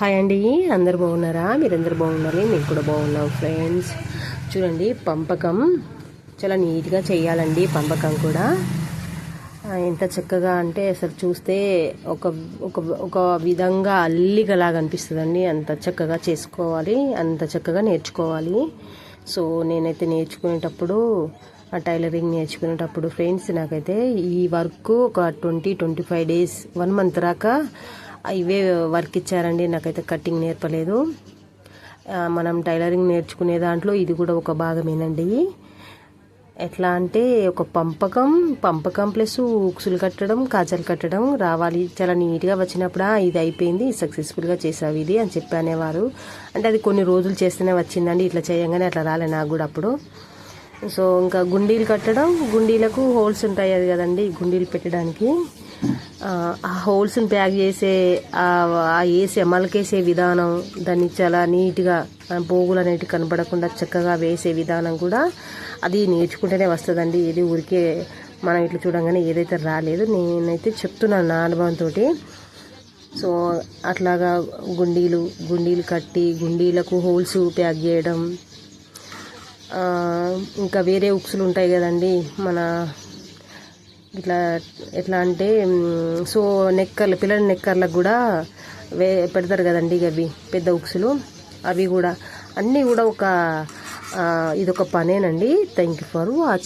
Hi అండి అందరు బాగున్నారా? మీరందరు బాగున్నారు? మేము కూడా బాగున్నాం ఫ్రెండ్స్ చూడండి పంపకం చాలా నీట్గా చేయాలండి పంపకం కూడా. ఎంత చక్కగా అంటే అసలు చూస్తే ఒక ఒక ఒక విధంగా అల్లికలాగా అనిపిస్తుందండి. అంత చక్కగా చేసుకోవాలి అంత చక్కగా నేర్చుకోవాలి. సో నేనైతే నేర్చుకునేటప్పుడు ఆ టైలరింగ్ నేర్చుకునేటప్పుడు ఫ్రెండ్స్ నాకైతే ఈ వర్క్ ఒక twenty twenty five days one month రాక ఇవే వర్క్ ఇచ్చారండి. నాకైతే కటింగ్ నేర్పలేదు. మనం టైలరింగ్ నేర్చుకునే దాంట్లో ఇది కూడా ఒక భాగమేనండి. ఎట్లా అంటే ఒక పంపకం పంపకం ప్లస్ ఉక్సులు కట్టడం కాజలు కట్టడం రావాలి. చాలా నీట్గా వచ్చినప్పుడు ఇది అయిపోయింది సక్సెస్ఫుల్గా చేసావు ఇది అని చెప్పి అనేవారు. అంటే అది కొన్ని రోజులు చేస్తేనే వచ్చిందండి. ఇట్లా చేయంగానే అట్లా రాలే నాకు కూడా అప్పుడు. సో ఇంకా గుండీలు కట్టడం గుండీలకు హోల్స్ ఉంటాయి అది కదండి గుండీలు పెట్టడానికి. ఆ, హోల్స్ని ప్యాక్ చేసే ఆ వేసే అమలకేసే విధానం దాన్ని చాలా నీట్గా పోగులు అనేవి కనపడకుండా చక్కగా వేసే విధానం కూడా అది నేర్చుకుంటేనే వస్తుందండి. ఇది ఊరికే మనం ఇట్లా చూడంగానే ఏదైతే రాలేదు నేనైతే చెప్తున్నాను నా అనుభవంతో సో అట్లాగా గుండీలు గుండీలు కట్టి గుండీలకు హోల్స్ ప్యాక్ చేయడం ఇంకా వేరే ఉక్సులు ఉంటాయి కదండి. మన ఇట్లా ఎట్లా అంటే సో నెక్కర్లు పిల్లల నెక్కర్లకు కూడా వే పెడతారు కదండి అవి పెద్ద ఉక్సులు. అవి కూడా అన్నీ కూడా ఒక ఇదొక పనేనండి. Thank you for watch